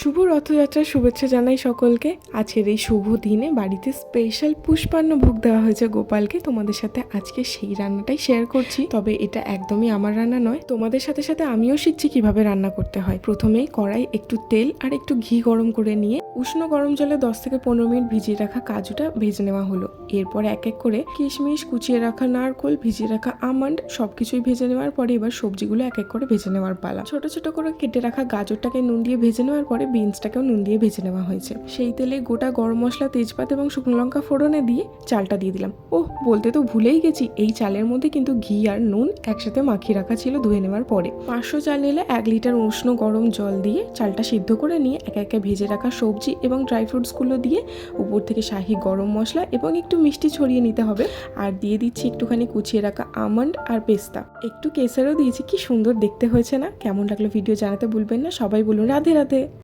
শুভ রথযাত্রার শুভেচ্ছা জানাই সকলকে। আজকের এই শুভ দিনে বাড়িতে স্পেশাল পুষ্পান্ন ভোগ দেওয়া হয়েছে গোপালকে। তোমাদের সাথে আজকে সেই রান্নাটাই শেয়ার করছি। তবে এটা একদমই আমার রান্না নয়। তোমাদের সাথে সাথে আমিও শিখছি কীভাবে রান্না করতে হয়। প্রথমেই কড়াই একটু তেল আর একটু ঘি গরম করে নিয়ে উষ্ণ গরম জলে দশ থেকে পনেরো মিনিট ভিজিয়ে রাখা কাজুটা ভেজে নেওয়া হলো। এরপর এক এক করে কিশমিশ, কুচিয়ে রাখা নারকোল, ভিজিয়ে রাখা আমন্ড সবকিছুই ভেজে নেওয়ার পরে এবার সবজিগুলো এক এক করে ভেজে নেওয়ার পালা। ছোট ছোট করে কেটে রাখা গাজরটাকে নুন দিয়ে ভেজে নেওয়ার পরে বিনসটাকেও নুন দিয়ে ভেজে নেওয়া হয়েছে। সেই তেলে গোটা গরম মশলা, তেজপাত এবং শুকনো লঙ্কা ফোড়নে দিয়ে চালটা দিয়ে দিলাম। ওহ, বলতে তো ভুলেই গেছি, এই চালের মধ্যে কিন্তু ঘি আর নুন একসাথে মাখিয়ে রাখা ছিল ধুয়ে নেওয়ার পরে। পাঁচশো চাল নিলে এক লিটার উষ্ণ গরম জল দিয়ে চালটা সিদ্ধ করে নিয়ে একে একে ভেজে রাখা সবজি এবং ড্রাই ফ্রুটসগুলো দিয়ে উপর থেকে শাহি গরম মশলা এবং একটু মিষ্টি ছড়িয়ে নিতে হবে। আর দিয়ে দিচ্ছি একটুখানি কুচিয়ে রাখা আমন্ড আর পেস্তা। একটু কেসারও দিয়েছি, কি সুন্দর দেখতে হয়েছে না? কেমন লাগল ভিডিও জানাতে ভুলবেন না, সবাই বলুন রাধে রাধে।